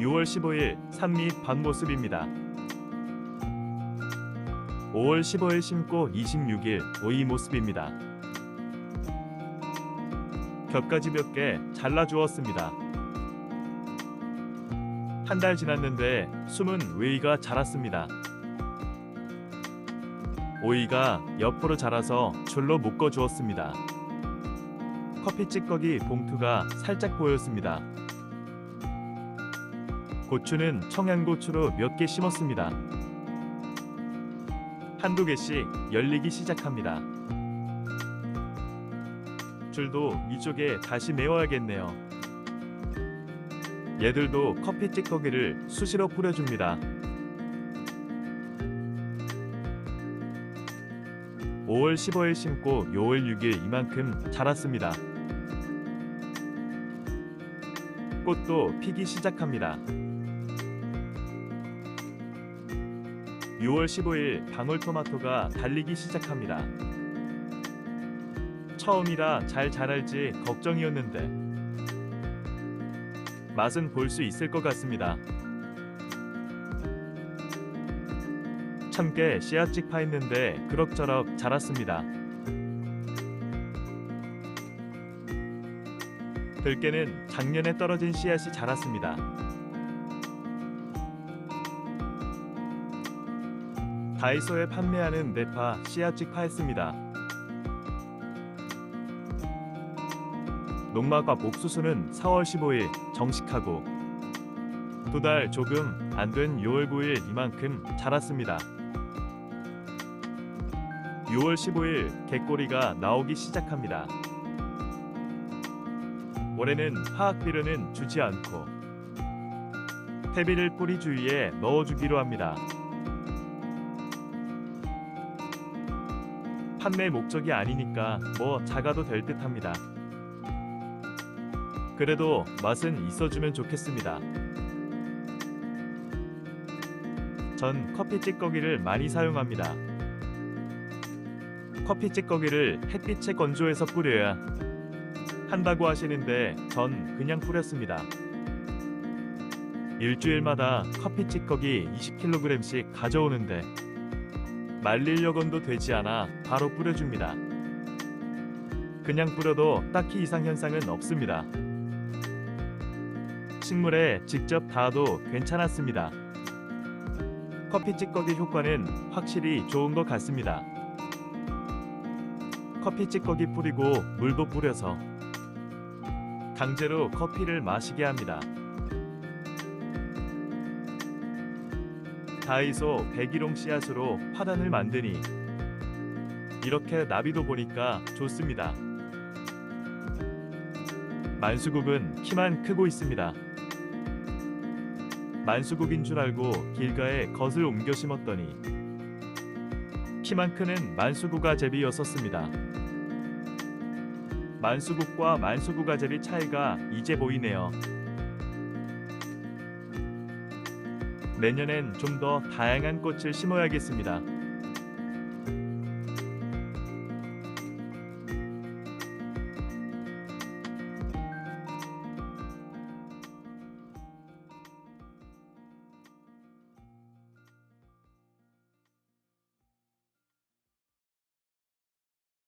6월 15일 산밑 밭모습입니다. 5월 15일 심고 26일 오이 모습입니다. 겹가지 몇 개 잘라 주었습니다. 한 달 지났는데 숨은 웨이가 자랐습니다. 오이가 옆으로 자라서 줄로 묶어 주었습니다. 커피 찌꺼기 봉투가 살짝 보였습니다. 고추는 청양고추로 몇 개 심었습니다. 한두 개씩 열리기 시작합니다. 줄도 이쪽에 다시 메워야겠네요. 얘들도 커피 찌꺼기를 수시로 뿌려줍니다. 5월 15일 심고 6월 6일 이만큼 자랐습니다. 꽃도 피기 시작합니다. 6월 15일 방울토마토가 달리기 시작합니다. 처음이라 잘 자랄지 걱정이었는데 맛은 볼 수 있을 것 같습니다. 참깨 씨앗찍 파했는데 그럭저럭 자랐습니다. 들깨는 작년에 떨어진 씨앗이 자랐습니다. 다이소에 판매하는 네파 씨앗찍 파했습니다. 농마과 옥수수는 4월 15일 정식하고 두 달 조금 안 된 6월 9일 이만큼 자랐습니다. 6월 15일 개꼬리가 나오기 시작합니다. 올해는 화학 비료는 주지 않고 퇴비를 뿌리 주위에 넣어주기로 합니다. 판매 목적이 아니니까 뭐 작아도 될 듯합니다. 그래도 맛은 있어주면 좋겠습니다. 전 커피 찌꺼기를 많이 사용합니다. 커피 찌꺼기를 햇빛에 건조해서 뿌려야 한다고 하시는데 전 그냥 뿌렸습니다. 일주일마다 커피 찌꺼기 20kg씩 가져오는데 말릴 여건도 되지 않아 바로 뿌려줍니다. 그냥 뿌려도 딱히 이상 현상은 없습니다. 식물에 직접 닿아도 괜찮았습니다. 커피 찌꺼기 효과는 확실히 좋은 것 같습니다. 커피 찌꺼기 뿌리고 물도 뿌려서 강제로 커피를 마시게 합니다. 다이소 백일홍 씨앗으로 화단을 만드니 이렇게 나비도 보니까 좋습니다. 만수국은 키만 크고 있습니다. 만수국인 줄 알고 길가에 겉을 옮겨 심었더니 키만 크는 만수구가 제비였었습니다. 만수국과 만수구가 제비 차이가 이제 보이네요. 내년엔 좀 더 다양한 꽃을 심어야겠습니다.